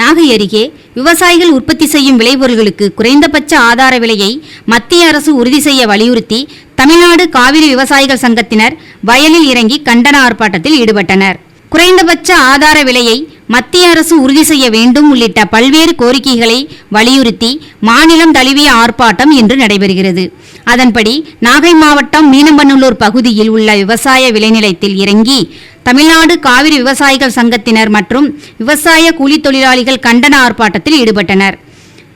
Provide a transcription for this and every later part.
நாகை அருகே விவசாயிகள் உற்பத்தி செய்யும் விளைபொருள்களுக்கு குறைந்தபட்ச ஆதார விலையை மத்திய அரசு உறுதி செய்ய வலியுறுத்தி தமிழ்நாடு காவிரி விவசாயிகள் சங்கத்தினர் வயலில் இறங்கி கண்டன ஆர்ப்பாட்டத்தில் ஈடுபட்டனர். குறைந்தபட்ச ஆதார விலையை மத்திய அரசு உறுதி செய்ய வேண்டும் உள்ளிட்ட பல்வேறு கோரிக்கைகளை வலியுறுத்தி மாநிலம் தழுவிய ஆர்ப்பாட்டம் இன்று நடைபெறுகிறது. அதன்படி நாகை மாவட்டம் மீனம்பநல்லூர் பகுதியில் உள்ள விவசாய விளைநிலத்தில் இறங்கி தமிழ்நாடு காவிரி விவசாயிகள் சங்கத்தினர் மற்றும் விவசாய கூலித் தொழிலாளிகள் கண்டன ஆர்ப்பாட்டத்தில் ஈடுபட்டனர்.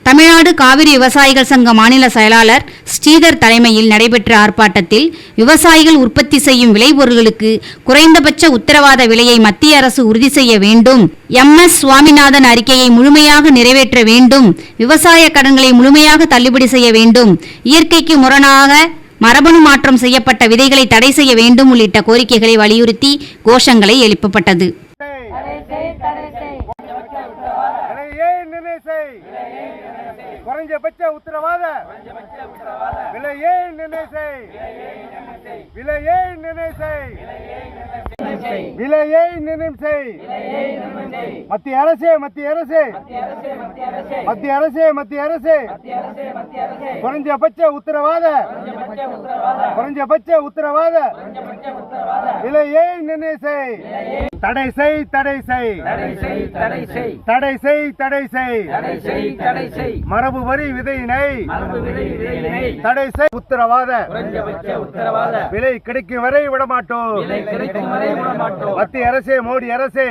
தமிழ்நாடு காவிரி விவசாயிகள் சங்க மாநில செயலாளர் ஸ்ரீதர் தலைமையில் நடைபெற்ற ஆர்ப்பாட்டத்தில் விவசாயிகள் உற்பத்தி செய்யும் விளைபொருள்களுக்கு குறைந்தபட்ச உத்தரவாத விலையை மத்திய அரசு உறுதி செய்ய வேண்டும். எம் எஸ் சுவாமிநாதன் அறிக்கையை முழுமையாக நிறைவேற்ற வேண்டும். விவசாய கடன்களை முழுமையாக தள்ளுபடி செய்ய வேண்டும். இயற்கைக்கு முரணாக மரபணு மாற்றம் செய்யப்பட்ட விதைகளை தடை செய்ய வேண்டும் உள்ளிட்ட கோரிக்கைகளை வலியுறுத்தி கோஷங்களை எழுப்பப்பட்டது. நிர்ணயிசை குறைஞ்சபட்ச உத்தரவாத விலையே நிர்ணயிசை விலையே நிர்ணயிசை விலையை நிர்ணயம் செய் மத்திய அரசே மத்திய அரசே. மத்திய அரசே மத்திய அரசே. குறைஞ்சபட்ச உத்தரவாத. குறைஞ்சபட்ச உத்தரவாத. விலையை நிர்ணயம் செய் தடை செய். தடை செய் தடை செய். தடை செய் தடை செய். தடை செய் மரபு வரி விதையினை. தடை செய் உத்தரவாத. விலை கிடைக்கும் வரை விடமாட்டோம். மத்திய அரசே மோடி அரசே.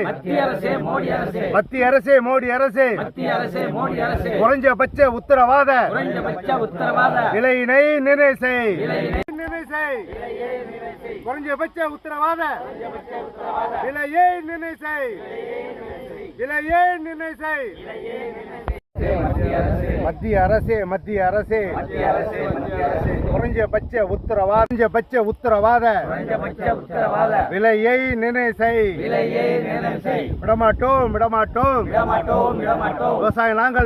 மத்திய அரசே மோடி அரசே. குறைஞ்சபட்ச உத்தரவாத. விலையினை நினை செய் குறைஞ்சபட்ச உத்தரவாத. விலையை நினை செய் விலையை நினை செய் மத்திய அரசே. மத்திய அரசே குறைஞ்சபட்ச உத்தரவாத. குறைஞ்சபட்ச உத்தரவாத. விலையை நினைசை விடமாட்டோம் விடமாட்டோம். விவசாயம் நாங்கள்